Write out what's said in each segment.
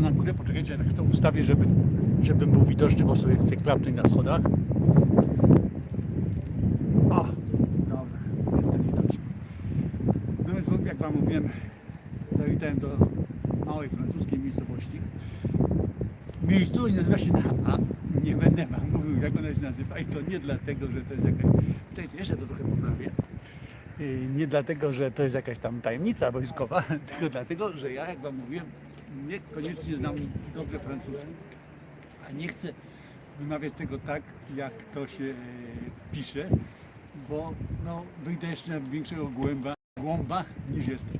Na górę, poczekajcie, ja tak to ustawię, żeby, żebym był widoczny, bo sobie chcę klapnąć na schodach. O, dobra, jestem widoczny. No więc jak Wam mówiłem, zawitałem do małej francuskiej miejscowości. Miejscowość nazywa się na A. Nie będę Wam mówił, jak ona się nazywa i to nie dlatego, że to jest jakaś... Czekajcie, jeszcze to trochę poprawię. Yy, Nie dlatego, że to jest jakaś tam tajemnica wojskowa, tylko dlatego, że ja, jak Wam mówiłem, niekoniecznie znam dobrze francuski. A nie chcę wymawiać tego tak, jak to się e, pisze, bo no, wyjdę jeszcze na większego głęba, głąba niż jestem.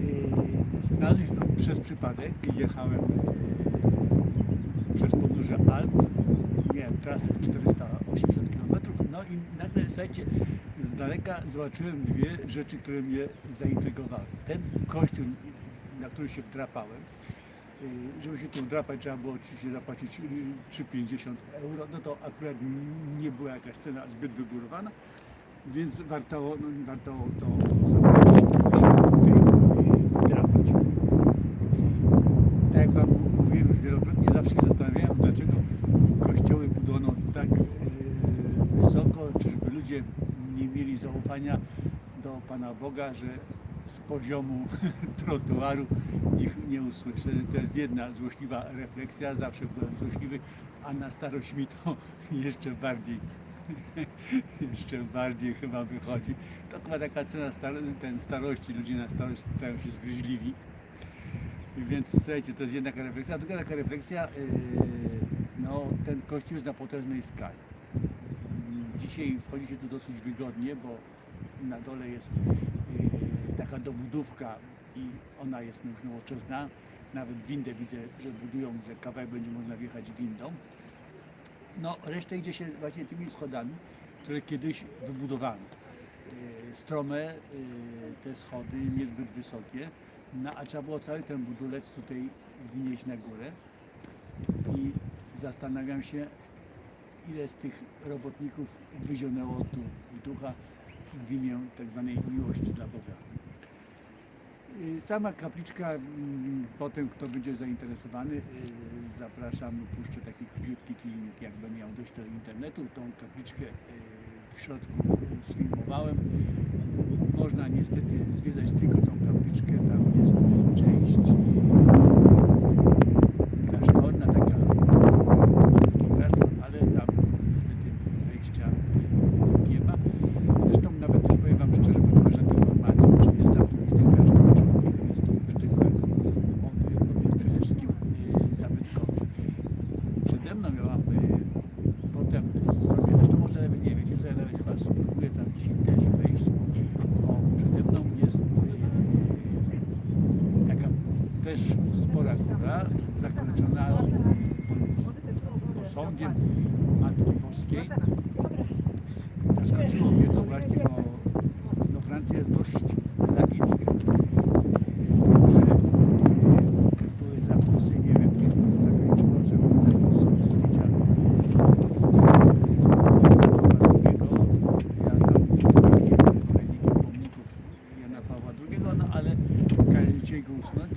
Yy, Znalazłem się przez przypadek. Jechałem e, przez podnóże Alp. Miałem trasę 480 km. No i nagle, słuchajcie, z daleka zobaczyłem dwie rzeczy, które mnie zaintrygowały. Ten kościół, na który się wdrapałem, y, żeby się tu wdrapać, trzeba było oczywiście zapłacić y, 3,50 euro. No to akurat nie była jakaś cena zbyt wygórowana, więc warto, no, warto to zapłacić, żeby się tutaj y, wdrapać. Tak jak Wam mówiłem już wielokrotnie, zawsze się zastanawiałem, dlaczego kościoły budowano tak e, wysoko, czyżby ludzie nie mieli zaufania do Pana Boga, że z poziomu trotuaru ich nie usłyszy. To jest jedna złośliwa refleksja, zawsze byłem złośliwy, a na starość mi to jeszcze bardziej jeszcze bardziej chyba wychodzi. To chyba taka cena star- ten starości, ludzie na starość stają się zgryźliwi. Więc słuchajcie, to jest jedna refleksja. A druga taka refleksja, yy, no ten kościół jest na potężnej skali. Dzisiaj wchodzi się tu dosyć wygodnie, bo na dole jest yy, taka dobudówka i ona jest już nowoczesna. Nawet windę widzę, że budują, że kawałek będzie można wjechać windą. No, resztę idzie się właśnie tymi schodami, które kiedyś wybudowano. Yy, Strome yy, te schody, niezbyt wysokie, no, a trzeba było cały ten budulec tutaj wnieść na górę. I zastanawiam się, ile z tych robotników wyzionęło tu ducha w imię tak zwanej miłości dla Boga. Yy, Sama kapliczka, mm, potem kto będzie zainteresowany, yy, zapraszam, puszczę taki króciutki filmik, jak będę miał dojść do internetu. Tą kapliczkę yy, w środku sfilmowałem. Można niestety zwiedzać tylko tą kapliczkę, tam jest część yy, klasztorna, taka malutki klasztor, ale tam niestety wejścia yy, nie ma. Zresztą nawet powiem Wam szczerze, bo nie ma żadnej informacji, czy jest tam faktycznie ten klasztor, czy może jest to już tylko jako oby- obiekt przede wszystkim yy, zabytkowy. Yy, potem zrobię, zresztą może nawet nie wiecie, że ja nawet chyba spróbuję tam dzisiaj też wejść, bo przede mną jest yy, taka też spora góra, zakończona posągiem Matki Boskiej. Zaskoczyło mnie to właśnie, bo no, Francja jest dość laicka. konusunda